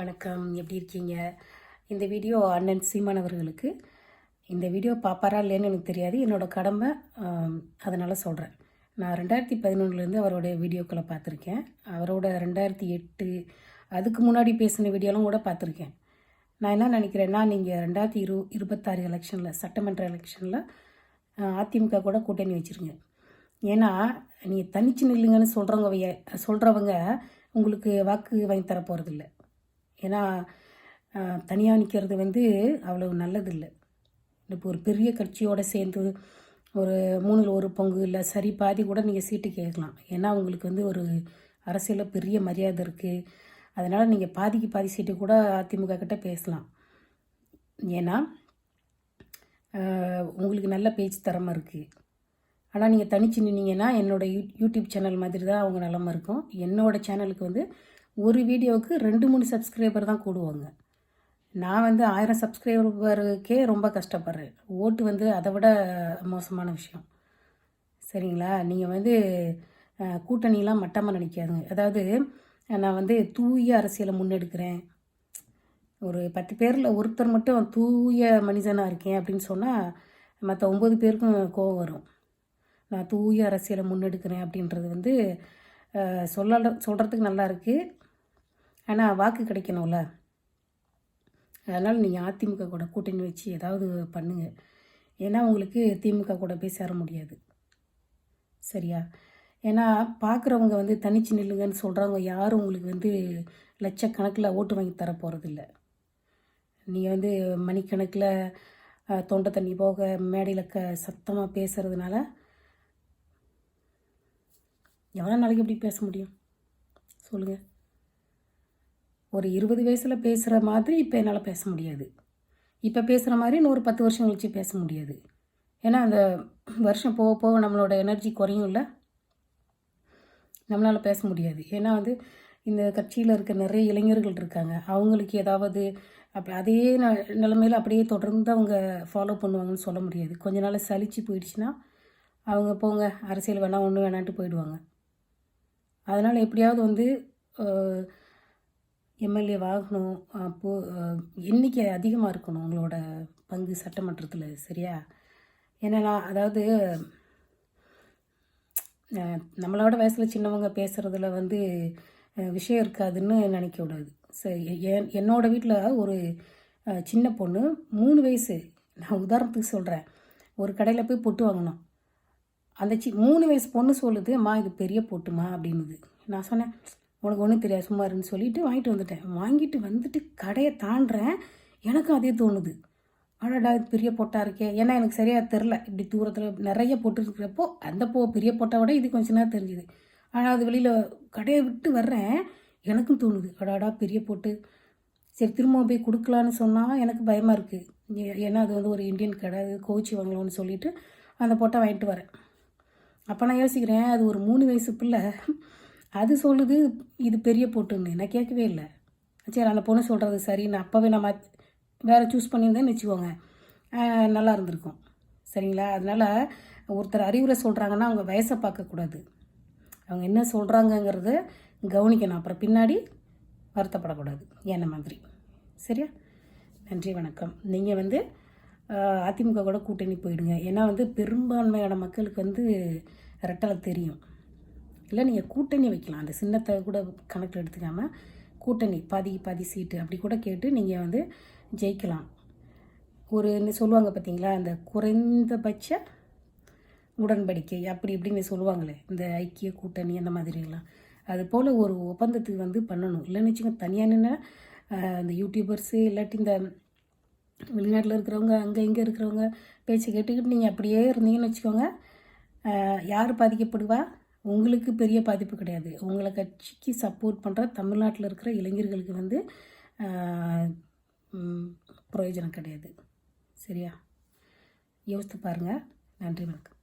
வணக்கம். எப்படி இருக்கீங்க? இந்த வீடியோ அண்ணன் சீமான் அவர்களுக்கு. இந்த வீடியோ பாப்பாரா இல்லைன்னு எனக்கு தெரியாது. என்னோடய கடமை அதனால் சொல்கிறேன் நான் ரெண்டாயிரத்தி பதினொன்றுலேருந்து அவரோட வீடியோக்களை பார்த்துருக்கேன். அவரோட ரெண்டாயிரத்தி எட்டு அதுக்கு முன்னாடி பேசின வீடியோலாம் கூட பார்த்துருக்கேன். நான் என்ன நினைக்கிறேன்னா நீங்கள் ரெண்டாயிரத்தி இரு இருபத்தாறு எலெக்ஷனில் சட்டமன்ற எலெக்ஷனில் அதிமுக கூட கூட்டணி வச்சுருங்க. ஏன்னா நீங்கள் தனிச்சு நில்லுங்கன்னு சொல்கிறவங்க சொல்கிறவங்க உங்களுக்கு வாக்கு வாங்கி தர போகிறதில்ல ஏன்னா தனியாக நிற்கிறது வந்து அவ்வளவு நல்லதில்லை. இப்போ ஒரு பெரிய கட்சியோடு சேர்ந்து ஒரு மூணில் ஒரு பங்கு இல்லை சரி பாதி கூட நீங்கள் சீட்டு கேட்கலாம். ஏன்னா உங்களுக்கு வந்து ஒரு அரசியலில் பெரிய மரியாதை இருக்குது அதனால் நீங்கள் பாதிக்கு பாதி சீட்டு கூட அதிமுக கிட்ட பேசலாம். ஏன்னா உங்களுக்கு நல்ல பேச்சு தரமாக இருக்குது ஆனால் நீங்கள் தனிச்சு நின்னீங்கன்னா என்னோடய யூ யூடியூப் சேனல் மாதிரி தான் அவங்க நிலமை இருக்கும். என்னோடய சேனலுக்கு வந்து ஒரு வீடியோவுக்கு ரெண்டு மூணு சப்ஸ்கிரைபர் தான் கூடுவாங்க. நான் வந்து ஆயிரம் சப்ஸ்கிரைபருக்கே ரொம்ப கஷ்டப்படுறேன். ஓட்டு வந்து அதை விட மோசமான விஷயம். சரிங்களா? நீங்கள் வந்து கூட்டணியெலாம் மட்டமாக நினைக்காதுங்க அதாவது நான் வந்து தூய அரசியலை முன்னெடுக்கிறேன். ஒரு பத்து பேரில் ஒருத்தர் மட்டும் தூய மனிதனாக இருக்கேன் அப்படின்னு சொன்னால் மற்ற ஒம்பது பேருக்கும் கோவம் வரும். நான் தூய அரசியலை முன்னெடுக்கிறேன் அப்படின்றது வந்து சொல்ல சொல்கிறதுக்கு நல்லா இருக்குது ஆனால் வாக்கு கிடைக்கணும்ல. அதனால் நீங்கள் அதிமுக கூட கூட்டணி வச்சு ஏதாவது பண்ணுங்கள் ஏன்னா உங்களுக்கு திமுக கூட போய் சேர முடியாது. சரியா? ஏன்னா பார்க்குறவங்க வந்து தனிச்சு நில்லுங்கன்னு சொல்கிறவங்க யாரும் உங்களுக்கு வந்து லட்சக்கணக்கில் ஓட்டு வாங்கி தர போகிறதில்ல நீங்கள் வந்து மணிக்கணக்கில் தொண்டை தண்ணி போக மேடையில் க சத்தமாக பேசுகிறதுனால எவ்வளோ நாளைக்கு எப்படி பேச முடியும்? சொல்லுங்கள் ஒரு இருபது வயசில் பேசுகிற மாதிரி இப்போ என்னால் பேச முடியாது. இப்போ பேசுகிற மாதிரி இன்னொரு பத்து வருஷம் கழிச்சு பேச முடியாது. ஏன்னா அந்த வருஷம் போக போக நம்மளோட எனர்ஜி குறையும் இல்லை. நம்மளால் பேச முடியாது. ஏன்னா வந்து இந்த கட்சியில் இருக்க நிறைய இளைஞர்கள் இருக்காங்க. அவங்களுக்கு ஏதாவது அப்போ அதே ந நிலமையில் அப்படியே தொடர்ந்து அவங்க ஃபாலோ பண்ணுவாங்கன்னு சொல்ல முடியாது. கொஞ்ச நாள் சலிச்சு போயிடுச்சுன்னா அவங்க போங்க அரசியல் வேணாம் ஒன்று வேணான்ட்டு போயிடுவாங்க. அதனால் எப்படியாவது வந்து எம்எல்ஏ வாகனம் அப்போ எண்ணிக்கை அதிகமாக இருக்கணும் உங்களோட பங்கு சட்டமன்றத்தில் சரியா? ஏன்னா அதாவது நம்மளோட வயசில் சின்னவங்க பேசுகிறதுல வந்து விஷயம் இருக்காதுன்னு நினைக்க கூடாது. சரி என் என்னோடய வீட்டில் ஒரு சின்ன பொண்ணு மூணு வயசு. நான் உதாரணத்துக்கு சொல்கிறேன் ஒரு கடையில் போய் பொட்டு வாங்கினோம் அந்த சி மூணு வயசு பொண்ணு சொல்லுது அம்மா இது பெரிய பொட்டுமா? அப்படின்னுது. நான் சொன்னேன் உனக்கு ஒன்றும் தெரியாது சும்மா இருன்னு சொல்லிவிட்டு வாங்கிட்டு வந்துட்டேன். வாங்கிட்டு வந்துட்டு கடையை தாண்டுறேன். எனக்கும் அதே தோணுது. அடடா இது பெரிய பொட்டாக இருக்கே. ஏன்னா எனக்கு சரியாக தெரில இப்படி தூரத்தில் நிறைய பொட்டு இருக்கிறப்போ அந்த போ பெரிய பொட்டை விட இது கொஞ்சம் நேரம் தெரிஞ்சுது. ஆனால் அது வெளியில் கடையை விட்டு வர்றேன். எனக்கும் தோணுது. அடாடா பெரிய பொட்டு. சரி திரும்ப போய் கொடுக்கலான்னு சொன்னால் எனக்கு பயமாக இருக்குது ஏன்னா அது வந்து ஒரு இந்தியன் கடை. அது கோச்சி வாங்கலாம்னு சொல்லிவிட்டு அந்த பொட்டை வாங்கிட்டு வரேன். அப்போ நான் யோசிக்கிறேன் அது ஒரு மூணு வயசு பிள்ளை. அது சொல்லுது இது பெரிய பொட்டுன்னு. நான் கேட்கவே இல்லை. சரி அந்த பொண்ணு சொல்கிறது சரி. நான் அப்போவே நம்ம வேறு சூஸ் பண்ணியிருந்தேன்னு வச்சுக்கோங்க. நல்லா இருந்திருக்கும். சரிங்களா? அதனால் ஒருத்தர் அறிவுரை சொல்கிறாங்கன்னா அவங்க வயசை பார்க்கக்கூடாது அவங்க என்ன சொல்கிறாங்கங்கிறத கவனிக்கணும். அப்புறம் பின்னாடி வருத்தப்படக்கூடாது. என்ன மாதிரி. சரியா? நன்றி வணக்கம். நீங்கள் வந்து அதிமுக கூட கூட்டணி போயிடுங்க. ஏன்னா வந்து பெரும்பான்மையான மக்களுக்கு வந்து ரெட்டலை தெரியும். இல்லை நீங்கள் கூட்டணி வைக்கலாம். அந்த சின்னத்தை கூட கணக்கில் எடுத்துக்காமல் கூட்டணி பாதி பாதி சீட்டு அப்படி கூட கேட்டு நீங்கள் வந்து ஜெயிக்கலாம். ஒரு சொல்லுவாங்க பார்த்தீங்களா? அந்த குறைந்தபட்ச உடன்படிக்கை அப்படி இப்படின்னு சொல்லுவாங்களே இந்த ஐக்கிய கூட்டணி அந்த மாதிரிலாம். அது போல் ஒரு ஒப்பந்தத்துக்கு வந்து பண்ணணும். இல்லைன்னு வச்சுக்கோங்க தனியாக நின்று இந்த யூடியூபர்ஸு இல்லாட்டி இந்த வெளிநாட்டில் இருக்கிறவங்க அங்கே இங்கே இருக்கிறவங்க பேச்சு கேட்டுக்கிட்டு நீங்கள் அப்படியே இருந்தீங்கன்னு வச்சுக்கோங்க யார் பாதிக்கப்படுவா? உங்களுக்கு பெரிய பாதிப்பு கிடையாது. உங்களை கட்சிக்கு சப்போர்ட் பண்ணுற தமிழ்நாட்டில் இருக்கிற இளைஞர்களுக்கு வந்து பிரயோஜனம் கிடையாது. சரியா? யோசித்து பாருங்கள் நன்றி வணக்கம்.